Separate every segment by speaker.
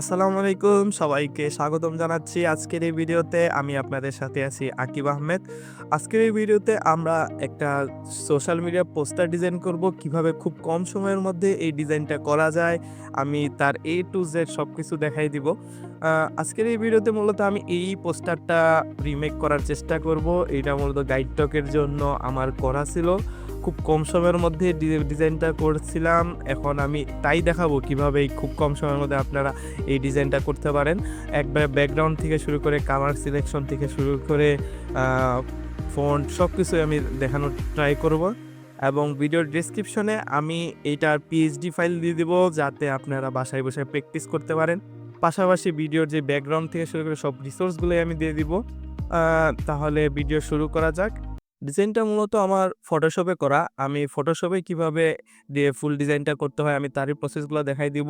Speaker 1: আসসালামু আলাইকুম, সবাইকে স্বাগতম জানাচ্ছি আজকের এই ভিডিওতে। আমি আপনাদের সাথে আছি আকিব আহমেদ। আজকের এই ভিডিওতে আমরা একটা সোশ্যাল মিডিয়া পোস্টার ডিজাইন করব, কীভাবে খুব কম সময়ের মধ্যে এই ডিজাইনটা করা যায়। আমি তার এ টু জেড সব কিছু দেখাই দিব। আজকের এই ভিডিওতে মূলত আমি এই পোস্টারটা রিমেক করার চেষ্টা করব। এটা মূলত গাইড টকের জন্য আমার করা ছিল। খুব কম সময়ের মধ্যে ডিজাইনটা করছিলাম। এখন আমি তাই দেখাবো কীভাবে এই খুব কম সময়ের মধ্যে আপনারা এই ডিজাইনটা করতে পারেন। একবারে ব্যাকগ্রাউন্ড থেকে শুরু করে কালার সিলেকশন থেকে শুরু করে ফন্ট সব কিছুই আমি দেখানোর ট্রাই করব। এবং ভিডিওর ডিসক্রিপশনে আমি এইটার পিএইচডি ফাইল দিয়ে দেবো যাতে আপনারা বাসায় বসে প্র্যাকটিস করতে পারেন। পাশাপাশি ভিডিওর যে ব্যাকগ্রাউন্ড থেকে শুরু করে সব রিসোর্সগুলোই আমি দিয়ে দিব। তাহলে ভিডিও শুরু করা যাক। ডিজাইনটা মূলত আমার ফটোশপে করা। আমি ফটোশপে কীভাবে দিয়ে ফুল ডিজাইনটা করতে হয়, আমি তারই প্রসেসগুলো দেখাই দিব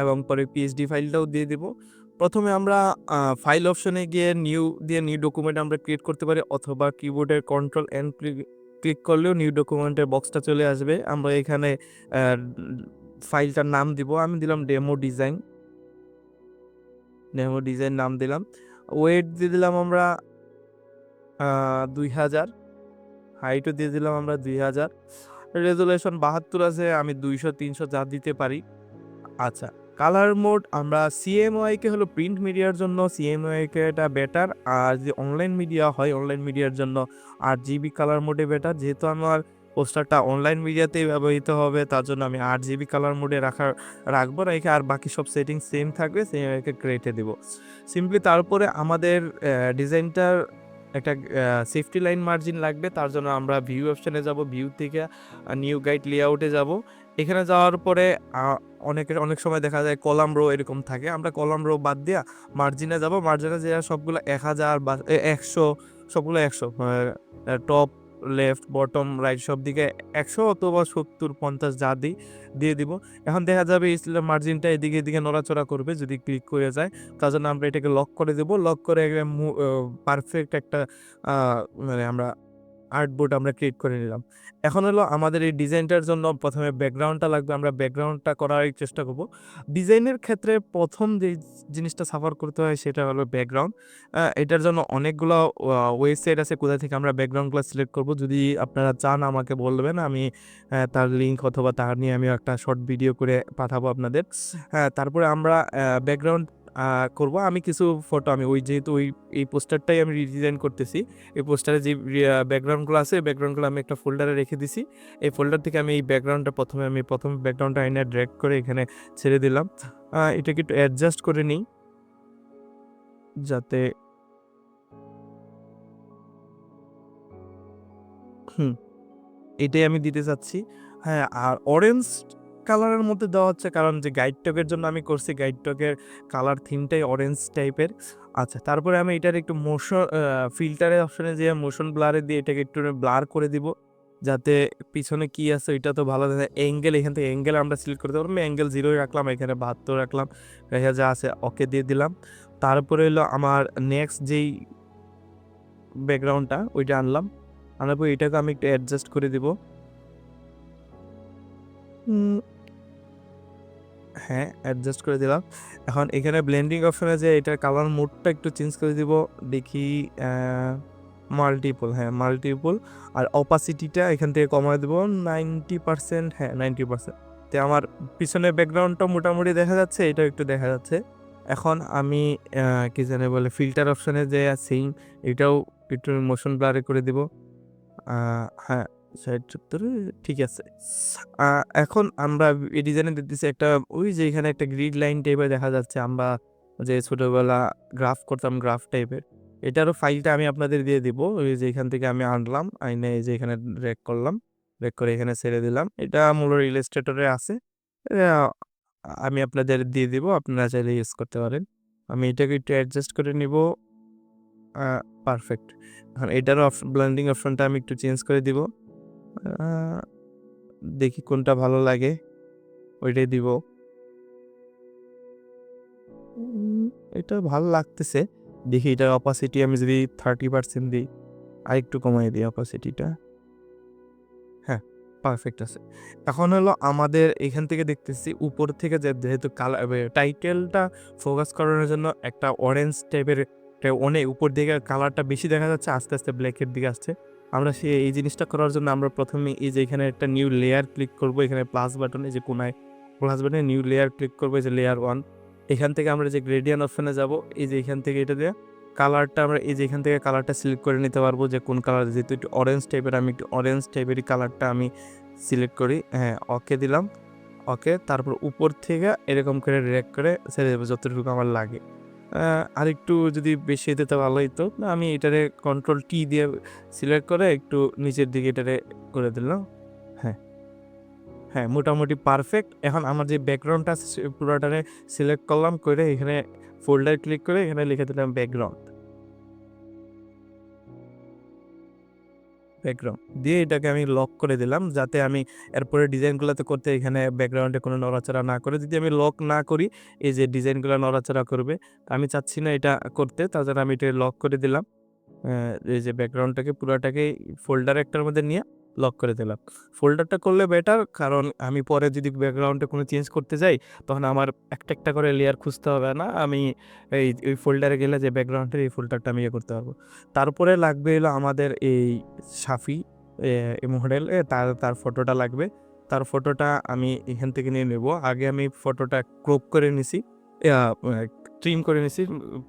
Speaker 1: এবং পরে পিএইচডি ফাইলটাও দিয়ে দিব। প্রথমে আমরা ফাইল অপশনে গিয়ে নিউ দিয়ে নিউ ডকুমেন্ট আমরা ক্রিয়েট করতে পারি অথবা কিবোর্ডের কন্ট্রোল এন্ড ক্লিক করলেও নিউ ডকুমেন্টের বক্সটা চলে আসবে। আমরা এখানে ফাইলটার নাম দিব। আমি দিলাম ডেমো ডিজাইন ডেমো ডিজাইন নাম দিলাম। ওয়েট দিয়ে দিলাম আমরা দুই হাজার। হাইটও দিয়ে দিলাম আমরা দুই হাজার। রেজুলেশন বাহাত্তর আছে, আমি দুইশো, তিনশো যা দিতে পারি। আচ্ছা কালার মোড, আমরা সিএমওয়াইকে হলো প্রিন্ট মিডিয়ার জন্য সিএমওয়াইকে এটা বেটার আর যে অনলাইন মিডিয়া হয় অনলাইন মিডিয়ার জন্য আট জিবি কালার মোডে বেটার যেহেতু আমার পোস্টারটা অনলাইন মিডিয়াতেই ব্যবহৃত হবে, তার জন্য আমি আট জিবি কালার মোডে রাখার রাখব রেখে আর বাকি সব সেটিং সেম থাকবে সেম সিএমওয়াইকে ক্রেটে দেবো। সিম্পলি তারপরে আমাদের ডিজাইনটার একটা সেফটি লাইন মার্জিন লাগবে। তার জন্য আমরা ভিউ অপশানে যাব ভিউ থেকে নিউ গাইড লেআউটে যাব। এখানে যাওয়ার পরে অনেকের অনেক সময় দেখা যায় কলাম রো এরকম থাকে। আমরা কলাম রো বাদ দিয়া মার্জিনে যাব। মার্জিনে যে সবগুলো এক হাজার বা একশো, সবগুলো একশো টপ লেফট বটম রাইট সব দিকে একশো অথবা সত্তর, পঞ্চাশ যা দিই দিয়ে দিব। এখন দেখা যাবে মার্জিনটা এদিকে এদিকে নড়াচড়া করবে যদি ক্লিক করে যায়। তার জন্য আমরা এটাকে লক করে দেব। লক করে পারফেক্ট একটা মানে আমরা আর্টবোর্ড আমরা ক্রিয়েট করে নিলাম। এখন হলো আমাদের এই ডিজাইনটার জন্য প্রথমে ব্যাকগ্রাউন্ডটা লাগবে, আমরা ব্যাকগ্রাউন্ডটা করার চেষ্টা করব। ডিজাইনের ক্ষেত্রে প্রথম যে জিনিসটা সাফার করতে হয় সেটা হলো ব্যাকগ্রাউন্ড। এটার জন্য অনেকগুলো ওয়েবসাইট আছে কোথা থেকে আমরা ব্যাকগ্রাউন্ডগুলো সিলেক্ট করব। যদি আপনারা চান আমাকে বলবেন, আমি তার লিঙ্ক অথবা তার নিয়ে আমি একটা শর্ট ভিডিও করে পাঠাবো আপনাদের। হ্যাঁ তারপরে আমরা ব্যাকগ্রাউন্ড করব। আমি কিছু ফটো আমি ওই যেহেতু ওই, এই পোস্টারটাই আমি রিডিজাইন করতেছি। এই পোস্টারে যে ব্যাকগ্রাউন্ডগুলো আছে ব্যাকগ্রাউন্ডগুলো আমি একটা ফোল্ডারে রেখে দিছি। এই ফোল্ডার থেকে আমি এই ব্যাকগ্রাউন্ডটা প্রথমে, আমি প্রথমে ব্যাকগ্রাউন্ডটা আইনে ড্র্যাগ করে এখানে ছেড়ে দিলাম। এটাকে একটু অ্যাডজাস্ট করে নিই। যাতে হুম, এটাই আমি দিতে চাচ্ছি। হ্যাঁ আর অরেঞ্জ কালারের মধ্যে দেওয়া হচ্ছে। কারণ যে গাইড টকের জন্য আমি করছি গাইড টকের কালার থিমটাই অরেঞ্জ টাইপের আচ্ছা তারপরে আমি এটার একটু মোশন ফিল্টারের অপশনে যে মোশন ব্লারে দিয়ে এটাকে একটু ব্লার করে দিব। যাতে পিছনে কি আছে ওইটা তো ভালো দেখা। অ্যাঙ্গেল এখান থেকে অ্যাঙ্গেল আমরা সিলেক্ট করতে পারব। আমি অ্যাঙ্গেল জিরোই রাখলাম, এখানে বাহাত্তর রাখলাম। রেখে যা আছে ওকে দিয়ে দিলাম। তারপরে হলো আমার নেক্সট যেই ব্যাকগ্রাউন্ডটা ওইটা আনলাম। আনার পর এটাকে আমি একটু অ্যাডজাস্ট করে দিব। হ্যাঁ অ্যাডজাস্ট করে দিলাম। এখন এখানে ব্লেন্ডিং অপশনে যে এটার কালার মোডটা একটু চেঞ্জ করে দিব, দেখি মাল্টিপল হ্যাঁ মাল্টিপল আর অপাসিটিটা এখান থেকে কমায় দেবো নাইনটি পার্সেন্ট হ্যাঁ নাইনটি পার্সেন্ট তো আমার পিছনে ব্যাকগ্রাউন্ডটা মোটামুটি দেখা যাচ্ছে, এটাও একটু দেখা যাচ্ছে। এখন আমি কি জানে বলে ফিল্টার অপশনে যে সেম এটাও একটু মোশন ব্লারে করে দিব। হ্যাঁ ষাট সত্তরে ঠিক আছে। এখন আমরা এই ডিজাইনে দেখতেছি একটা, ওই যে এখানে একটা গ্রিড লাইন টাইপের দেখা যাচ্ছে, আমরা যে ছোটবেলা গ্রাফ করতাম গ্রাফ টাইপের এটারও ফাইলটা আমি আপনাদের দিয়ে দিব, ওই যে এখান থেকে আমি আনলাম, আইনে এই যে এখানে রেক করলাম, রেক করে এখানে ছেড়ে দিলাম, এটা মূল ইলাস্ট্রেটরে আছে আমি আপনাদের দিয়ে দিব, আপনারা চাইলে ইউজ করতে পারেন। আমি এটাকে একটু অ্যাডজাস্ট করে নিব পারফেক্ট এখন এটারও ব্লেন্ডিং অপশনটা আমি একটু চেঞ্জ করে দিব। দেখি কোনটা ভালো লাগে, ওইটাই দিব। এটা ভালো লাগতেছে। দেখি এটার অপাসিটি আমি যদি থার্টি পার্সেন্ট দিই আর একটু কমাই দিই অপাসিটিটা হ্যাঁ পারফেক্ট আছে। এখন হলো আমাদের এখান থেকে দেখতেছি, উপর থেকে যেহেতু কালার টাইটেলটা ফোকাস করানোর জন্য একটা অরেঞ্জ টাইপের অনেক উপর দিকে কালারটা বেশি দেখা যাচ্ছে, আস্তে আস্তে ব্ল্যাকের দিকে আসছে। আমরা সে এই জিনিসটা করার জন্য আমরা প্রথমে এই যে এখানে একটা নিউ লেয়ার ক্লিক করব, এখানে প্লাস বাটনে যে কোনায় প্লাস বাটনে নিউ লেয়ার ক্লিক করব, এই যে লেয়ার ওয়ান এখান থেকে আমরা যে গ্রেডিয়ান অপশনে যাব, এই যে এখান থেকে এটা দিয়ে কালারটা আমরা এই যে এখান থেকে কালারটা সিলেক্ট করে নিতে পারব, যে কোন কালার যেহেতু একটু অরেঞ্জ টাইপের আমি একটু অরেঞ্জ টাইপেরই কালারটা আমি সিলেক্ট করি। হ্যাঁ ওকে দিলাম। ওকে তারপর উপর থেকে এরকম করে রেক করে ছেড়ে দেবো, যতটুকু আমার লাগে। আর একটু যদি বেশি দিতে ভালো হইতো না আমি এটারে কন্ট্রোল টি দিয়ে সিলেক্ট করে একটু নিচের দিকে এটারে করে দিলাম। হ্যাঁ। হ্যাঁ মোটামুটি পারফেক্ট এখন আমার যে ব্যাকগ্রাউন্ডটা পুরোটারে সিলেক্ট করলাম, করে এখানে ফোল্ডার ক্লিক করে এখানে লিখে দিলাম ব্যাকগ্রাউন্ড ব্যাকগ্রাউন্ড দিয়ে এটাকে আমি লক করে দিলাম যাতে আমি এরপরে ডিজাইনগুলোতে করতে এখানে ব্যাকগ্রাউন্ডে কোনো নড়াচড়া না করে। যদি আমি লক না করি, এই যে ডিজাইনগুলো নড়াচড়া করবে আমি চাচ্ছি না এটা করতে তাছাড়া আমি এটা লক করে দিলাম। এই যে ব্যাকগ্রাউন্ডটাকে পুরোটাকে ফোল্ডার একটার মধ্যে নিয়ে লক করে দিলাম। ফোল্ডারটা করলে বেটার কারণ আমি পরে যদি ব্যাকগ্রাউন্ডে কোনো চেঞ্জ করতে যাই, তখন আমার একটা একটা করে লেয়ার খুঁজতে হবে না। আমি এই, ওই ফোল্ডারে গেলে যে ব্যাকগ্রাউন্ডের এই ফোল্ডারটা আমি ইয়ে করতে পারব। তারপরে লাগবে হলো আমাদের এই সাফি মডেল তার তার ফটোটা লাগবে। তার ফটোটা আমি এখান থেকে নিয়ে নেব। আগে আমি ফটোটা ক্রপ করে নিছি ট্রিম করে নিছি,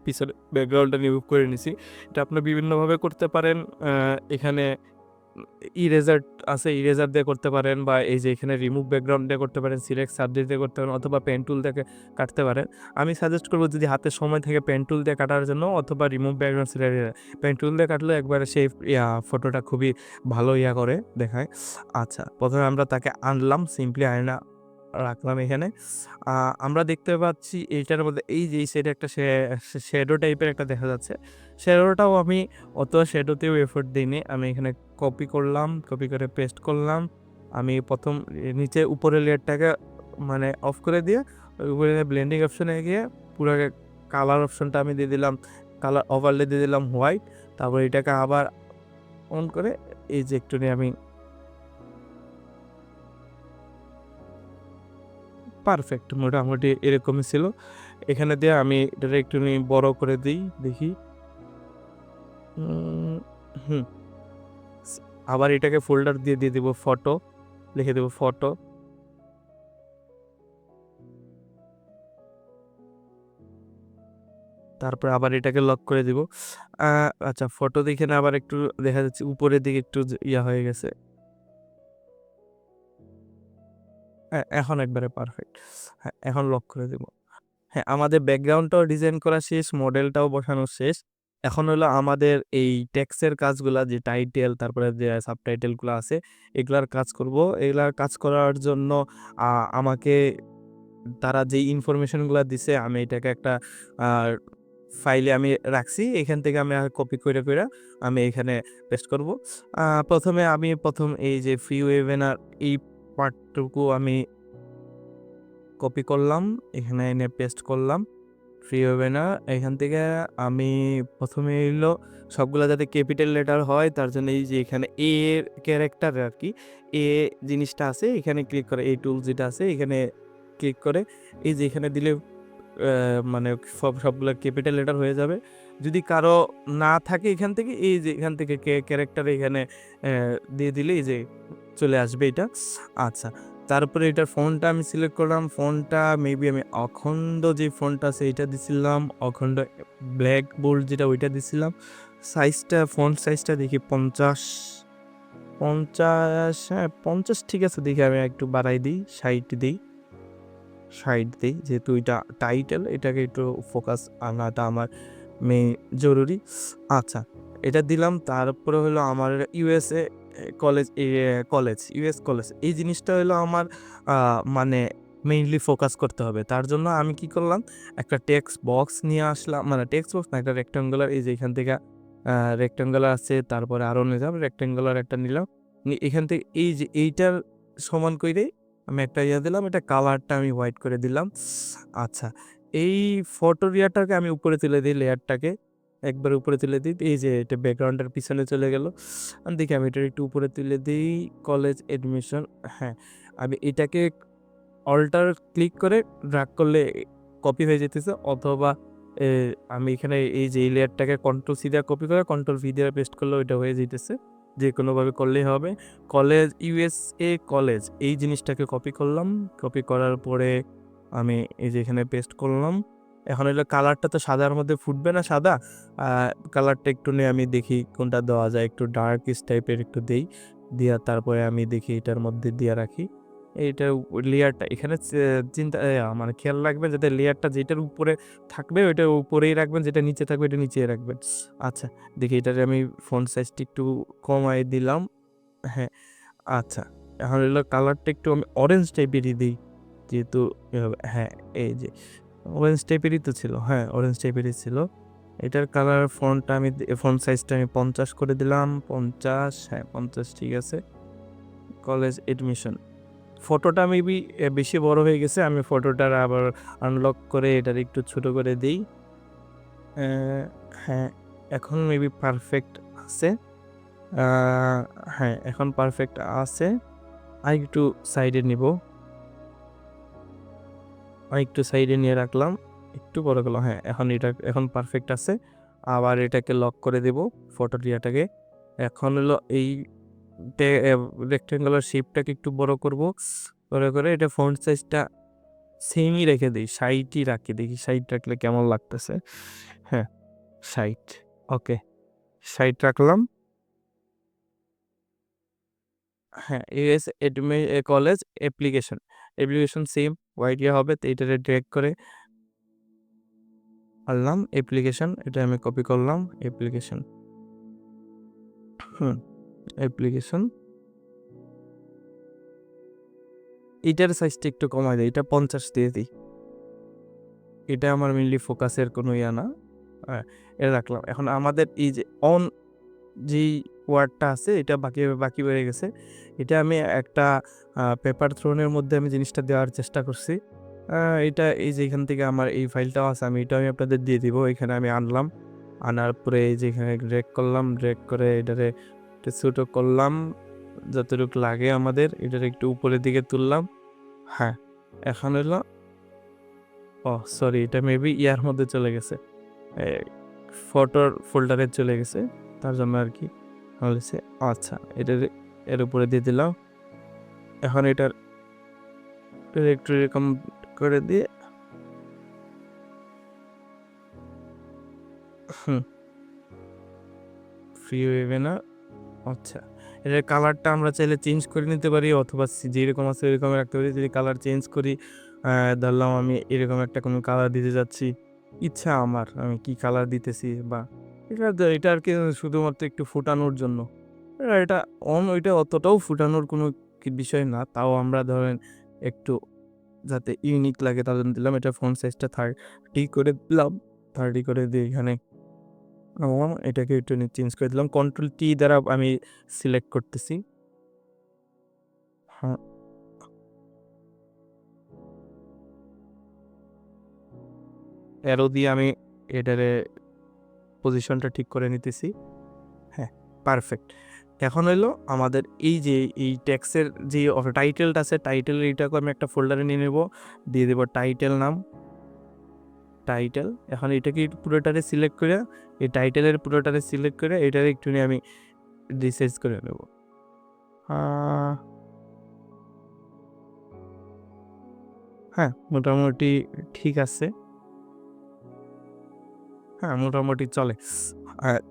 Speaker 1: পিছনে ব্যাকগ্রাউন্ডটা রিমুভ করে নিছি। এটা আপনি বিভিন্নভাবে করতে পারেন এখানে ইরেজার আছে ইরেজার দিয়ে করতে পারেন বা এই যে এখানে রিমুভ ব্যাকগ্রাউন্ড দিয়ে করতে পারেন সিলেক্ট সাবজেক্ট দিয়ে করতে পারেন অথবা পেন টুল দিয়ে কাটতে পারেন। আমি সাজেস্ট করব যদি হাতে সময় থেকে পেন টুল দিয়ে কাটার জন্য অথবা remove background select pen tool দিয়ে কাটলে একবারে সেই ফটোটা খুবই ভালো ইয়া করে দেখায়। আচ্ছা প্রথমে আমরা তাকে আনলাম সিম্পলি আয়না রাখলাম এখানে। আমরা দেখতে পাচ্ছি এইটার মধ্যে, এই যে, এই একটা শ্যাডো টাইপের একটা দেখা যাচ্ছে। শ্যাডোটাও আমি অত শ্যাডোতেও এফোর্ট দিইনি। আমি এখানে কপি করলাম কপি করে পেস্ট করলাম। আমি প্রথম নিচে উপরের লেয়ারটাকে মানে অফ করে দিয়ে উপরে ব্লেন্ডিং অপশনে গিয়ে পুরো কালার অপশনটা আমি দিয়ে দিলাম। কালার ওভারলে দিয়ে দিলাম হোয়াইট তারপর এটাকে আবার অন করে এই যে একটু আমি পারফেক্ট মোটামুটি এরকমই ছিল। এখানে দিয়ে আমি এটা একটু বড় করে দিই, দেখি। হুম। আবার এটাকে ফোল্ডার দিয়ে দিয়ে দিব ফটো লিখে দেব ফটো তারপর আবার এটাকে লক করে দিব। আচ্ছা ফটো দেখে না আবার একটু দেখা যাচ্ছে উপরের দিকে একটু ইয়া হয়ে গেছে। হ্যাঁ এখন একবারে পারফেক্ট হ্যাঁ এখন লক করে দেব। হ্যাঁ আমাদের ব্যাকগ্রাউন্ডটাও ডিজাইন করা শেষ মডেলটাও বসানো শেষ। এখন হলো আমাদের এই টেক্সের কাজগুলা, যে টাইটেল তারপরে যে সাবটাইটেলগুলো আছে, এগুলার কাজ করব। এগুলার কাজ করার জন্য আমাকে তারা যে ইনফরমেশনগুলো দিছে, আমি এটাকে একটা ফাইলে আমি রাখছি। এখান থেকে আমি কপি করে করে আমি এখানে পেস্ট করব। প্রথমে আমি প্রথম এই যে ফ্রি ওয়েবেনার এই পার্টটুকু আমি কপি করলাম, এখানে এনে পেস্ট করলাম। ফ্রি হবে না। এখান থেকে আমি প্রথমে এলো সবগুলো যাতে ক্যাপিটাল লেটার হয়, তার জন্য এই যে এখানে এ এর ক্যারেক্টার আর কি এ জিনিসটা আছে, এখানে ক্লিক করে এই টুল যেটা আছে, এখানে ক্লিক করে এই যে এখানে দিলে মানে সব, সবগুলো ক্যাপিটাল লেটার হয়ে যাবে। যদি কারও না থাকে এখান থেকে, এই যে এখান থেকে ক্যারেক্টার এখানে দিয়ে দিলে এই যে চলে আসবে এটা। আচ্ছা তারপরে এটার ফোনটা আমি সিলেক্ট করলাম। ফোনটা মেবি আমি অখণ্ড যে ফোনটা আছে এটা দিছিলাম, অখণ্ড ব্ল্যাক বোল্ড যেটা ওইটা দিছিলাম। সাইজটা ফোন সাইজটা দেখি পঞ্চাশ পঞ্চাশ হ্যাঁ পঞ্চাশ ঠিক আছে, দেখি আমি একটু বাড়াই দিই, ষাট দিই ষাট দিই, যেহেতু এটা টাইটেল এটাকে একটু ফোকাস আনাটা আমার মে জরুরি। আচ্ছা এটা দিলাম। তারপরে হলো আমার USA college college US college এই জিনিসটা হলো আমার মানে মেইনলি ফোকাস করতে হবে। তার জন্য আমি কি করলাম, একটা টেক্সট বক্স নিয়ে আসলাম। মানে টেক্সট বক্স না, একটা রেক্টাঙ্গুলার এই যে এখান থেকে রেক্টাঙ্গুলার আছে, তারপরে আরও নিলাম রেক্টাঙ্গুলার একটা নিলাম। এখান থেকে এই যে এইটার সমান করে আমি একটা ইয়ে দিলাম, এটা কালারটা আমি হোয়াইট করে দিলাম। আচ্ছা এই ফটোর ইয়ারটাকে আমি উপরে তুলে দিই লেয়ারটাকে একবার উপরে তুলে দিই, এই যে এটা ব্যাকগ্রাউন্ডের পিছনে চলে গেল। দেখি আমি এটা একটু উপরে তুলে দিই কলেজ অ্যাডমিশন হ্যাঁ। আমি এটাকে অল্টার ক্লিক করে ড্রাগ করলে কপি হয়ে যেতেছে, অথবা আমি এখানে এই যে এই লেয়ারটাকে কন্ট্রোল সি কপি করে কন্ট্রোল ভি দিয়ে পেস্ট করলে ওইটা হয়ে যেতেছে। যে কোনোভাবে করলেই হবে। কলেজ ইউএসএ কলেজ এই জিনিসটাকে কপি করলাম। কপি করার পরে আমি এই যে এখানে পেস্ট করলাম। এখন হলো কালারটা তো সাদার মধ্যে ফুটবে না সাদা। কালারটা একটু নিয়ে আমি দেখি কোনটা দেওয়া যায়। একটু ডার্ক টাইপের একটু দেই। দিয়া তারপরে আমি দেখি এটার মধ্যে দিয়ে রাখি। এইটা লেয়ারটা এখানে চিন্তা মানে খেয়াল রাখবেন যাতে লেয়ারটা যেটার উপরে থাকবে ওইটা উপরেই রাখবেন, যেটা নিচে থাকবে এটা নিচে রাখবেন। আচ্ছা দেখি এটারে আমি ফোন সাইজটা একটু কমাই দিলাম। হ্যাঁ আচ্ছা এখন হলো কালারটা একটু আমি অরেঞ্জ টাইপেরই দিই। যেহেতু হ্যাঁ এই যে অরেঞ্জ টাইপেরই তো ছিল হ্যাঁ অরেঞ্জ টাইপেরই ছিল। এটার কালার ফন্টটা আমি ফন্ট সাইজটা আমি পঞ্চাশ করে দিলাম, পঞ্চাশ হ্যাঁ পঞ্চাশ, ঠিক আছে। কলেজ এডমিশন ফটোটা মেবি বেশি বড় হয়ে গেছে, আমি ফটোটার আবার আনলক করে এটার একটু ছোট করে দিই। হ্যাঁ এখন মেবি পারফেক্ট আছে। হ্যাঁ এখন পারফেক্ট আছে। আর একটু সাইডে নিব। একটু সাইডে নিয়ে রাখলাম। একটু বড় গেল হ্যাঁ এখন এটা, এখন পারফেক্ট আছে। আবার এটাকে লক করে দেব ফটো দিয়াটাকে। এখন হলো এই রেক্টেঙ্গুলার শেপটাকে একটু বড় করব। বড় করে এটা ফন্ট সাইজটা সেমই রেখে দিই। সাইটই রাখি, দেখি সাইট রাখলে কেমন লাগতেছে। হ্যাঁ সাইট ওকে সাইট রাখলাম। হ্যাঁ US এডমি college application application same white ইয়ে হবে, তো এটাতে ড্রেক করে আনলাম অ্যাপ্লিকেশন এটা আমি কপি করলাম অ্যাপ্লিকেশন হুম অ্যাপ্লিকেশন এটার সাইজটা একটু কমাই দিই, এটা পঞ্চাশ দিয়ে দিই। এটা আমার মেনলি ফোকাসের কোনো ইয়া না। হ্যাঁ এটা রাখলাম। এখন আমাদের এই যে অন যেই ওয়ার্ডটা আছে, এটা বাকি বাকি বেড়ে গেছে। এটা আমি একটা পেপার থ্রোনের মধ্যে আমি জিনিসটা দেওয়ার চেষ্টা করছি। এটা এই যে এখান থেকে আমার এই ফাইলটাও আছে, আমি এটা আমি আপনাদের দিয়ে দিব। এখানে আমি আনলাম, আনার পরে এই যে এখানে ড্রেক করলাম ড্রেক করে এটারে ছোটো করলাম, যতটুকু লাগে আমাদের, এটার একটু উপরের দিকে তুললাম। হ্যাঁ এখন হলো, ও সরি এটা মেবি ইয়ার মধ্যে চলে গেছে। ফটোর ফোল্ডারে চলে গেছে, তার জন্য আর কি। হয়েছে আচ্ছা এটার এর উপরে দিয়ে দিলাম। এখন এটার একটু এরকম করে দিয়ে হুম। ফ্রি হইবে না? আচ্ছা এটার কালারটা আমরা চাইলে চেঞ্জ করে নিতে পারি অথবা যেরকম আছে এরকম রাখতে পারি। যদি কালার চেঞ্জ করি ধরলাম আমি এরকম একটা কোনো কালার দিতে যাচ্ছি। ইচ্ছা আমার আমি কি কালার দিতেছি বা এটা এটা আর কি শুধুমাত্র একটু ফুটানোর জন্য। এটা অন ওইটা অতটাও ফুটানোর কোনো বিষয় না, তাও আমরা ধরেন একটু যাতে ইউনিক লাগে তার জন্য দিলাম, এটা ফোন সাইজটা থার্টি করে দিলাম থার্টি করে দিয়ে এখানে এটাকে একটু চেঞ্জ করে দিলাম। কন্ট্রোল টি দ্বারা আমি সিলেক্ট করতেছি। হ্যাঁ। অ্যারো দিয়ে আমি এটারে পজিশনটা ঠিক করে নিতেছি। হ্যাঁ পারফেক্ট এখন হলো আমাদের এই যে, এই ট্যাক্সের যে টাইটেলটা আছে টাইটেল এইটাকে আমি একটা ফোল্ডারে নিয়ে নেব। দিয়ে দেবো টাইটেল নাম। টাইটেল এখন এটাকে পুরোটারে সিলেক্ট করে, এই টাইটেলের পুরোটারে সিলেক্ট করে, এটারে একটু নিয়ে আমি রিসাইজ করে নেব। হ্যাঁ মোটামুটি ঠিক আছে। হ্যাঁ মোটামুটি চলে।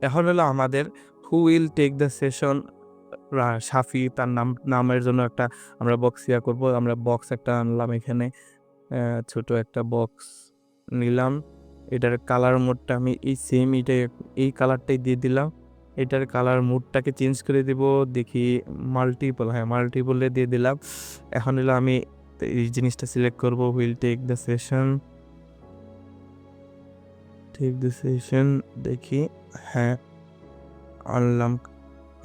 Speaker 1: এখন হলো আমাদের who will take the session Safi তার নাম, নামের জন্য একটা আমরা বক্স ইয়া করব। আমরা বক্স একটা আনলাম এখানে। ছোট একটা বক্স নিলাম। এটার কালার মোডটা আমি এই সেম এটাই, এই কালারটাই দিয়ে দিলাম। এটার কালার মোডটাকে চেঞ্জ করে দিব, দেখি মাল্টিপল হ্যাঁ মাল্টিপলে দিয়ে দিলাম। এখন হলো আমি এই জিনিসটা সিলেক্ট করব will take the session take the session দেখি হ্যাঁ। আনলাম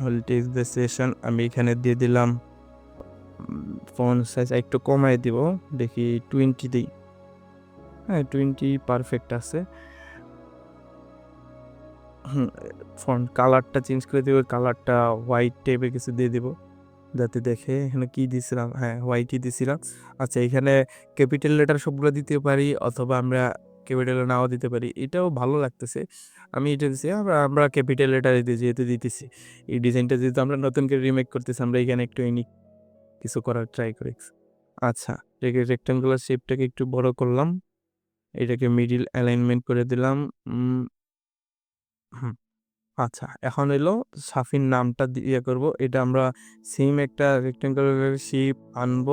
Speaker 1: উইল টেক দ্য সেশন আমি এখানে দিয়ে দিলাম। ফোন সাইজ একটু কমাই দিব, দেখি টোয়েন্টি দিই। হ্যাঁ টোয়েন্টি পারফেক্ট আছে। ফন্ট কালারটা চেঞ্জ করে দেবো কালারটা হোয়াইট টাইপের কিছু দিয়ে দেবো। যাতে দেখে এখানে কি দিছিলাম হ্যাঁ হোয়াইটই দিছিলাম। আচ্ছা এখানে ক্যাপিটাল লেটার সবগুলো দিতে পারি, অথবা আমরা ক্যাপিটাল নাও দিতে পারি, এটাও ভালো লাগতেছে। আমি এটা দিচ্ছি আমরা ক্যাপিটাল লেটার যেহেতু দিতেছি। এই ডিজাইনটা যেহেতু আমরা নতুন করে রিমেক করতেছি, আমরা এখানে একটু ইউনিক কিছু করার ট্রাই করি আচ্ছা রেক্টাঙ্গুলার শেপটাকে একটু বড় করলাম। এটাকে মিডিল অ্যালাইনমেন্ট করে দিলাম। হুম আচ্ছা এখন এলো সাফির নামটা দিয়ে করব। এটা আমরা সেম একটা রেক্টেঙ্গুলার শেপ আনব।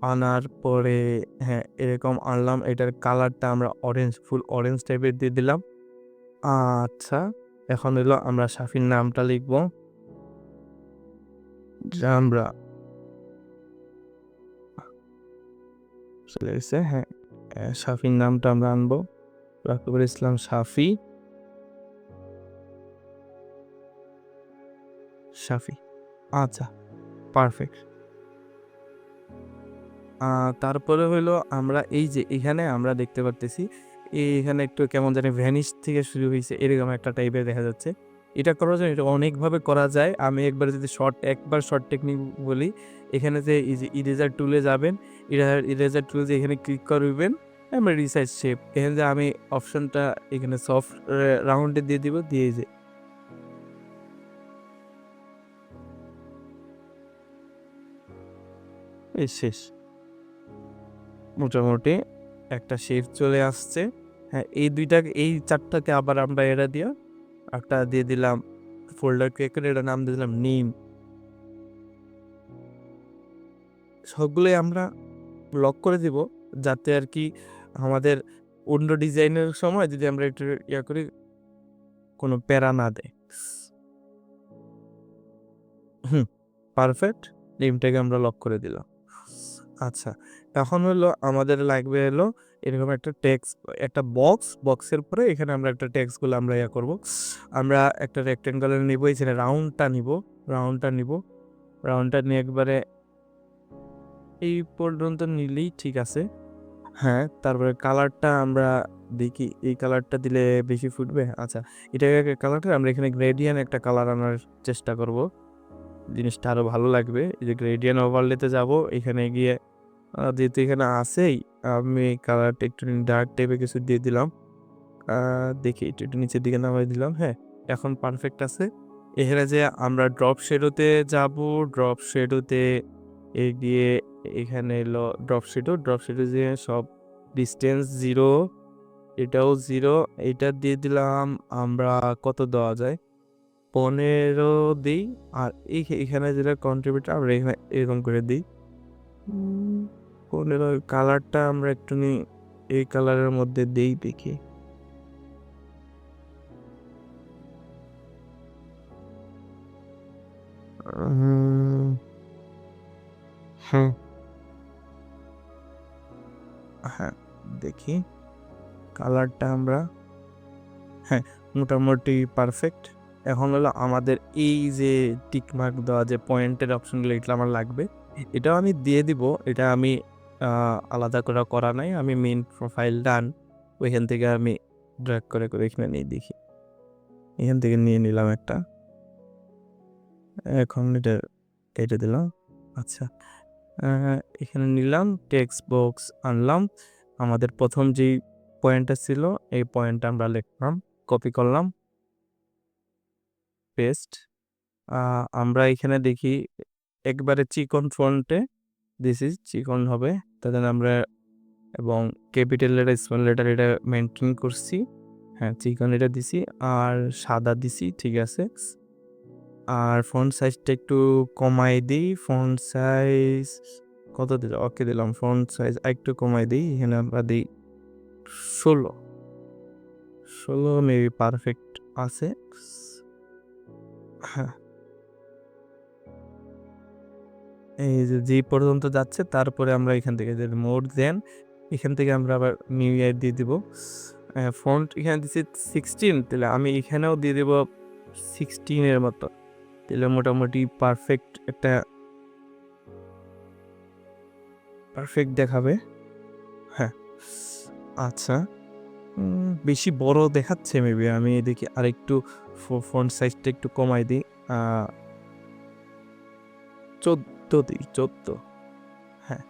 Speaker 1: আনার পরে হ্যাঁ এরকম আনলাম। এটার কালারটা আমরা অরেঞ্জ ফুল অরেঞ্জ টাইপের দিয়ে দিলাম। আচ্ছা এখন এলো আমরা সাফির নামটা লিখব। আমরা চলে হ্যাঁ সাফির নামটা আমরা আনব। রাকিবুল ইসলাম সাফি। সাফি। আচ্ছা পারফেক্ট তারপরে হলো আমরা এই যে এখানে আমরা দেখতে পারতেছি এই এখানে একটু কেমন জানি ভ্যানিশ থেকে শুরু হয়েছে এরকম একটা টাইপের দেখা যাচ্ছে। এটা করার জন্য এটা অনেকভাবে করা যায়। আমি একবার যদি শর্ট একবার শর্ট টেকনিক বলি, এখানে যে ইরেজার টুলে যাবেন ইরেজার ইরেজার টুলে যে এখানে ক্লিক করবেন, আমরা রিসাইজ শেপ এখানে যে আমি অপশনটা এখানে সফট রাউন্ডে দিয়ে দিব, দিয়ে যে শেষ। মোটামুটি একটা শেপ চলে আসছে। হ্যাঁ এই দুইটাকে এই চারটাকে আবার আমরা এটা দিয়ে একটা দিয়ে দিলাম ফোল্ডার ক্রিয়েট করে এটা নাম দিয়ে দিলাম নিম সবগুলোই আমরা লক করে দিব যাতে আর কি আমাদের অন্য ডিজাইনের সময় যদি আমরা একটু ইয়া করি, কোনো প্যারা না দেয়। হুম পারফেক্ট নিমটাকে আমরা লক করে দিলাম। আচ্ছা এখন হলো আমাদের লাগবে হলো এরকম একটা টেক্স একটা বক্স বক্সের পরে এখানে আমরা একটা টেক্সটগুলো আমরা ইয়া করব। আমরা একটা রেক্টেঙ্গলের নিব, এখানে রাউন্ডটা নিব রাউন্ডটা নিব রাউন্ডটা নিয়ে একবারে এই পর্যন্ত নিলেই ঠিক আছে। হ্যাঁ তারপরে কালারটা আমরা দেখি, এই কালারটা দিলে বেশি ফুটবে? আচ্ছা এটাকে কালারটা আমরা এখানে গ্রেডিয়ান একটা কালার আনার চেষ্টা করব। জিনিসটা আরও ভালো লাগবে, এই যে গ্রেডিয়ান ওভারলেতে যাব, এখানে গিয়ে যেহেতু এখানে আছেই, আমি কালারটা একটু ডার্ক টাইপের কিছু দিয়ে দিলাম। দেখি, একটু একটু নিচের দিকে নামাই দিলাম হ্যাঁ। এখন পারফেক্ট আছে। এখানে যে আমরা ড্রপ শেডোতে যাব ড্রপ শেডোতে এ গিয়ে এখানে এলো ড্রপ শেডো ড্রপ শেডো যে সব ডিস্টেন্স জিরো এটাও জিরো এটা দিয়ে দিলাম আমরা কত দেওয়া যায়? পনেরো দিই। আর এই- এখানে যেটা কন্ট্রিবিউটার আমরা এখানে এরকম করে দিই। পনেরো কালারটা আমরা একটু এই কালারের মধ্যে দিই দেখি। হুম। হ্যাঁ দেখি। কালারটা আমরা হ্যাঁ মোটামুটি পারফেক্ট এখন হলো আমাদের এই যে টিকমার্ক দেওয়া যে পয়েন্টের অপশনগুলো এগুলো আমার লাগবে। এটাও আমি দিয়ে দিব এটা আমি আলাদা করে করা নাই। আমি মেন প্রোফাইল ডান, ওইখান থেকে আমি ড্র্যাগ করে করে এখানে নিয়ে দেখি। এখান থেকে নিয়ে নিলাম একটা। এখন এটা কেটে দিলাম। আচ্ছা এখানে নিলাম টেক্সট বক্স আনলাম। আমাদের প্রথম যেই পয়েন্টটা ছিল, এই পয়েন্টটা আমরা লিখলাম কপি করলাম। পেস্ট আমরা এখানে দেখি, একবারে চিকন ফ্রন্টে দিস ইজ চিকন হবে। তাদের আমরা এবং ক্যাপিটাল লেটার স্মল লেটার এটা মেনটেন করছি। হ্যাঁ চিকন এটা দিছি আর সাদা দিছি, ঠিক আছে। আর ফন্ট সাইজটা একটু কমাই দিই। ফন্ট সাইজ কত দিলাম? ওকে দিলাম ফন্ট সাইজ একটু কমাই দিই। এখানে আমরা দিই ষোলো। ষোলো মেবি পারফেক্ট আছে। হ্যাঁ। এই যে যে পর্যন্ত যাচ্ছে, তারপরে আমরা এখান থেকে যে মোড দেন, এখান থেকে আমরা আবার নিউ ইয়ার দিয়ে দিব। ফন্ট এখানে দিচ্ছি সিক্সটিন তাহলে আমি এখানেও দিয়ে দেবো সিক্সটিনের মতো। তাহলে মোটামুটি পারফেক্ট একটা পারফেক্ট দেখাবে। হ্যাঁ আচ্ছা। বেশি বড় দেখাচ্ছে মেবি আমি দেখি আরেকটু ফন্ট সাইজটা একটু কমাই দিই। চোদ্দ দিই চোদ্দ। হ্যাঁ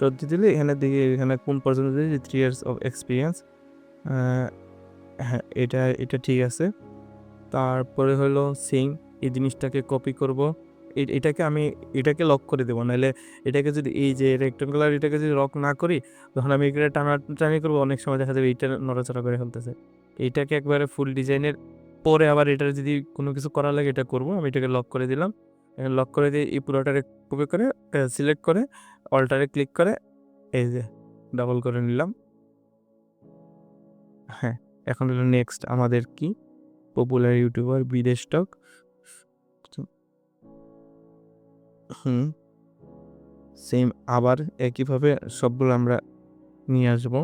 Speaker 1: চোদ্দ দিলে এখানে দিকে এখানে কোন পর্যন্ত দিই থ্রি ইয়ার্স অফ এক্সপিরিয়েন্স হ্যাঁ এটা এটা ঠিক আছে। তারপরে হলো সিং এই জিনিসটাকে কপি করব। এটাকে আমি, এটাকে লক করে দেবো। নাহলে এটাকে যদি এই যে রেক্টেঙ্গুলার এটাকে যদি লক না করি, তখন আমি এখানে টানা, টানি করব। অনেক সময় দেখা যাবে এইটা নড়াচড়া করে ফেলতেছে। এইটাকে একবারে ফুল ডিজাইনের পরে আবার এটার যদি কোনো কিছু করা লাগে, এটা করব। আমি এটাকে লক করে দিলাম। লক করে দিয়ে এই পুরোটারে কপি করে সিলেক্ট করে অল্টারে ক্লিক করে, এই যে ডাবল করে নিলাম। হ্যাঁ এখন হলো নেক্সট আমাদের কি? পপুলার ইউটিউবার বিদেশ টক হুম। সেম আবার একইভাবে সবগুলো আমরা নিয়ে আসব।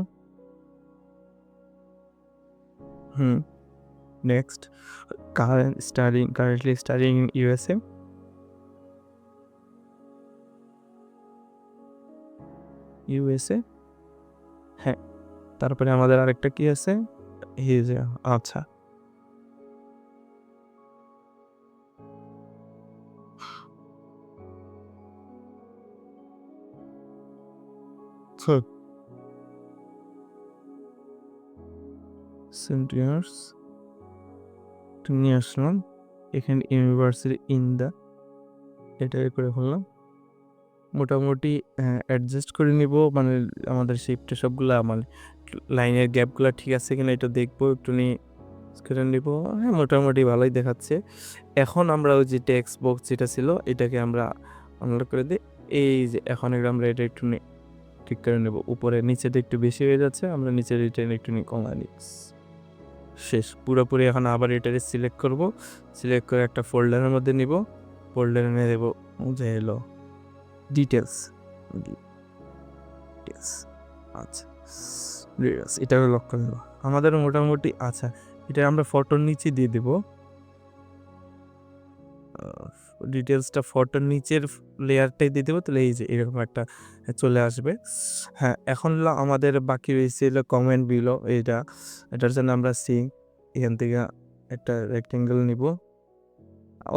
Speaker 1: হুম next current studying currently studying in USA USA হ্যাঁ তারপরে আমাদের আরেকটা কি আছে? আচ্ছা। নিয়ে আসলাম। এখানে ইউনিভার্সিটি ইন দ্য এটা করে ফেললাম। মোটামুটি অ্যাডজাস্ট করে নিব। মানে আমাদের শিফটে সবগুলো মানে লাইনের গ্যাপগুলো ঠিক আছে কিনা এটা দেখব, একটু নিয়ে করে নিব। হ্যাঁ মোটামুটি ভালোই দেখাচ্ছে। এখন আমরা ওই যে টেক্সট বক্স যেটা ছিল, এটাকে আমরা আনলোড করে দিই এই যে এখন এটা আমরা এটা একটু নি- ঠিক করে নেব। উপরে, নিচেটা একটু বেশি হয়ে যাচ্ছে, আমরা নিচের এটা একটু কমাই নিই শেষ, পুরোপুরি এখন আবার এটাকে সিলেক্ট করব। সিলেক্ট করে একটা ফোল্ডারের মধ্যে নিব। ফোল্ডারে নিয়ে দেবো যে এলো। ডিটেলস ডিটেলস আচ্ছা। ডিটেলস এটাকে লক করে আমাদের মোটামুটি আচ্ছা এটা আমরা ফটোর নিচে দিয়ে দেব। ডিটেলসটা ফটোর নিচের লেয়ারটাই দিয়ে দেবো, তাহলে এই যে এরকম একটা চলে আসবে। হ্যাঁ এখন আমাদের বাকি রয়েছে কমেন্ট বিলো এইটা এটার জন্য আমরা সিং এখান থেকে একটা রেক্টেঙ্গেল নিব।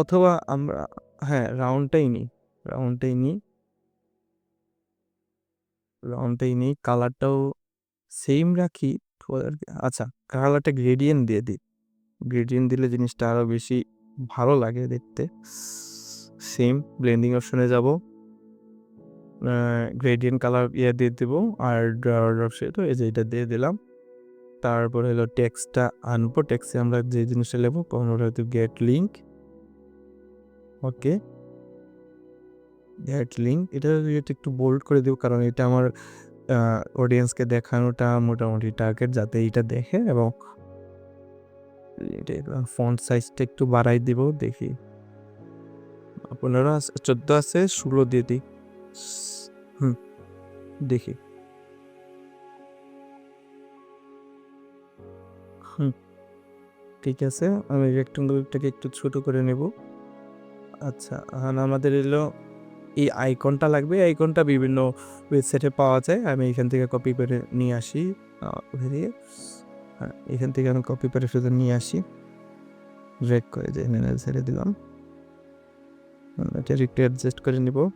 Speaker 1: অথবা আমরা হ্যাঁ রাউন্ডটাই নিই রাউন্ডটাই নিই। রাউন্ডটাই নিই। কালারটাও সেম রাখি। আচ্ছা কালারটা গ্রেডিয়েন্ট দিয়ে দিই। গ্রেডিয়েন্ট দিলে জিনিসটা আরও বেশি ভালো লাগে দেখতে। সেম ব্লেন্ডিং অপশনে যাব। গ্রেডিয়েন্ট কালার ইয়ে দিয়ে দেবো। আর অপশন তো এই যে এটা দিয়ে দিলাম। তারপরে হলো টেক্সটটা আনব। টেক্সে আমরা যে জিনিসটা নেব ওটা হয়তো get link okay. Get link এটা একটু বোল্ড করে দেবো কারণ এটা আমার অডিয়েন্সকে দেখানোটা মোটামুটি টার্গেট যাতে এটা দেখে এবং ফন্ট সাইজটা একটু বাড়াই দিব, দেখি। আপনারা চোদ্দ আছে, ষোলো দিয়ে দিই। হুম, দেখি। হুম, ঠিক আছে, আমি রেক্টেঙ্গুলারটাকে একটু ছোট করে নেব। আচ্ছা আমাদের এলো এই আইকনটা লাগবে। আইকনটা বিভিন্ন ওয়েবসাইটে পাওয়া যায়। আমি এখান থেকে কপি করে নিয়ে আসি। ভেরিয়ে হ্যাঁ এখান থেকে আমি কপি করে শুধু নিয়ে আসি। ড্রেক করে যে এনে ছেড়ে দিলাম। এটা একটু অ্যাডজাস্ট করে নিব।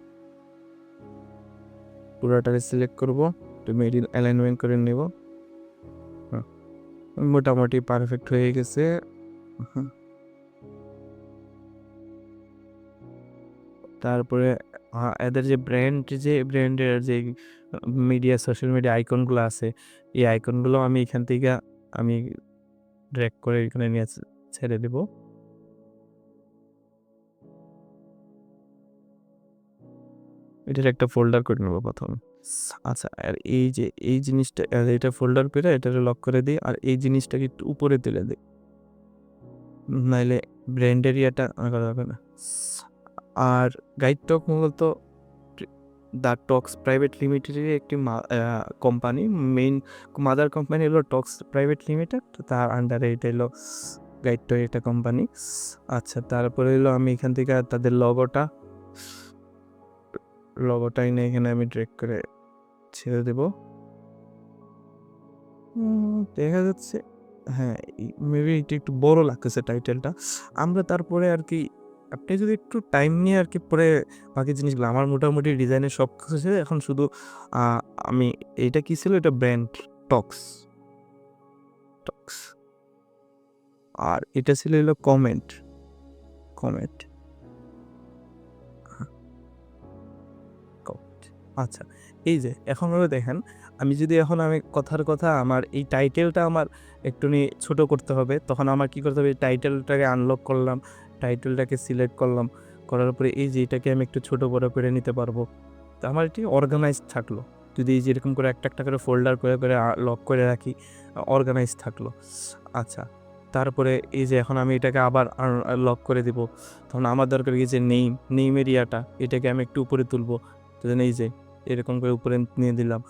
Speaker 1: পুরোটাকে সিলেক্ট করব। একটু মিডিল অ্যালাইনমেন্ট করে নেব। মোটামুটি পারফেক্ট হয়ে গেছে। হুম। তারপরে এদের যে ব্র্যান্ড যে ব্র্যান্ডের যে মিডিয়া সোশ্যাল মিডিয়া আইকনগুলো আছে, এই আইকনগুলো আমি এখান থেকে আমি ড্র্যাগ করে এখানে নিয়ে ছেড়ে দেব। এটার একটা ফোল্ডার করে নেব প্রথম। আচ্ছা আর এই যে, এই জিনিসটা এটা ফোল্ডার করে এটাকে লক করে দিই, আর এই জিনিসটাকে একটু উপরে তুলে দিই। নাইলে ব্র্যান্ড এরিয়াটা করা যাবে না। আর গাইড টক মূলত দ্য টক্স প্রাইভেট লিমিটেডের একটি কোম্পানি। মেইন মাদার কোম্পানি হলো টক্স প্রাইভেট লিমিটেড তার আন্ডারে এটা হলো গাইড টক একটা কোম্পানি। আচ্ছা তারপরে হলো আমি এখান থেকে তাদের লগোটা লগোটা এনে এখানে আমি ড্রেক করে ছেড়ে দেব। দেখা যাচ্ছে হ্যাঁ মেবি এটা একটু বড় লাগতেছে টাইটেলটা আমরা তারপরে আর কি আপনি যদি একটু টাইম নিয়ে আর কি পরে বাকি জিনিসগুলো, আমার মোটামুটি ডিজাইনের সব কিছু ছিল এখন শুধু আমি এইটা কি ছিল? এটা ব্র্যান্ড টক্স টক্স আর এটা ছিল হলো কমেন্ট কমেন্ট আচ্ছা এই যে এখন হলো দেখেন, আমি যদি এখন আমি কথার কথা, আমার এই টাইটেলটা আমার একটু ছোট করতে হবে, তখন আমার কি করতে হবে? টাইটেলটাকে আনলক করলাম। টাইটেলটাকে সিলেক্ট করলাম, করার পরে এই যে এটাকে আমি একটু ছোট বড় করে নিতে পারব। তো আমার এটি অর্গানাইজ থাকল। যদি এই যেরকম করে একটা একটা করে ফোল্ডার করে করে লক করে রাখি অর্গানাইজ থাকল। আচ্ছা তারপরে এই যে এখন আমি এটাকে আবার লক করে দিব। তখন আমার দরকার এই যে নেইম নেইম এরিয়াটা এটাকে আমি একটু উপরে তুলবো। তো এই যে এরকম করে উপরে নিয়ে দিলাম।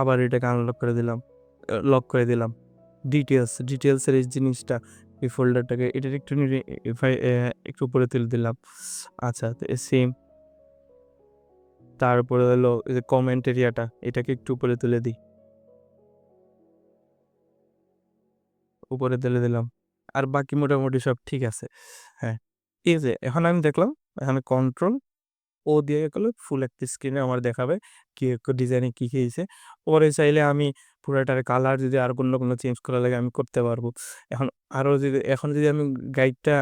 Speaker 1: আবার এটাকে আনলক করে দিলাম লক করে দিলাম। ডিটেলস ডিটেলসের এই জিনিসটা এই ফোল্ডারটাকে এটার একটু একটু উপরে তুলে দিলাম। আচ্ছা সেম তারপরে হলো যে কমেন্ট এরিয়াটা এটাকে একটু উপরে তুলে দিই। উপরে তুলে দিলাম। আর বাকি মোটামুটি সব ঠিক আছে। হ্যাঁ এই যে এখন আমি দেখলাম, এখানে কন্ট্রোল ও দিয়ে গেলে ফুল একটা স্ক্রিনে আমার দেখাবে কি ডিজাইনে কি খেয়েছে পরে চাইলে আমি পুরোটার কালার যদি আর কোনো কোনো চেঞ্জ করা লাগে আমি করতে পারব। এখন আরও যদি, এখন যদি আমি গাইডটা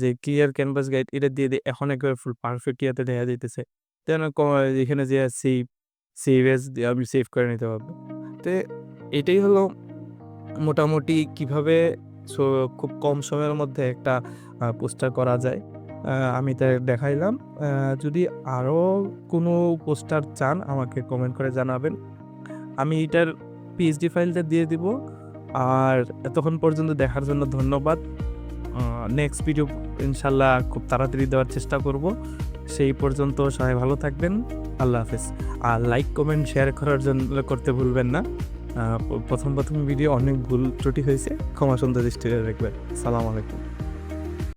Speaker 1: যে ক্লিয়ার ক্যানভাস গাইড এটা দিয়ে দিই, এখন একবার ফুল পারফেক্ট ইয়াতে দেখা যাইতেছে। যেন এখানে যে সেভ দিয়ে আমি সেভ করে নিতে পারব। তো এটাই হলো মোটামুটি কীভাবে খুব কম সময়ের মধ্যে একটা পোস্টার করা যায়। আমি তাই দেখাইলাম। যদি আরও কোনো পোস্টার চান আমাকে কমেন্ট করে জানাবেন। আমি এটার পিএইচডি ফাইলটা দিয়ে দিব। আর এতক্ষণ পর্যন্ত দেখার জন্য ধন্যবাদ। নেক্সট ভিডিও ইনশাল্লাহ খুব তাড়াতাড়ি দেওয়ার চেষ্টা করব। সেই পর্যন্ত সবাই ভালো থাকবেন। আল্লাহ হাফেজ। আর লাইক কমেন্ট শেয়ার করার জন্য করতে ভুলবেন না। প্রথম প্রথম ভিডিও অনেক ভুল ত্রুটি হয়েছে। ক্ষমা সুন্দর দৃষ্টিতে রাখবেন সালাম আলাইকুম।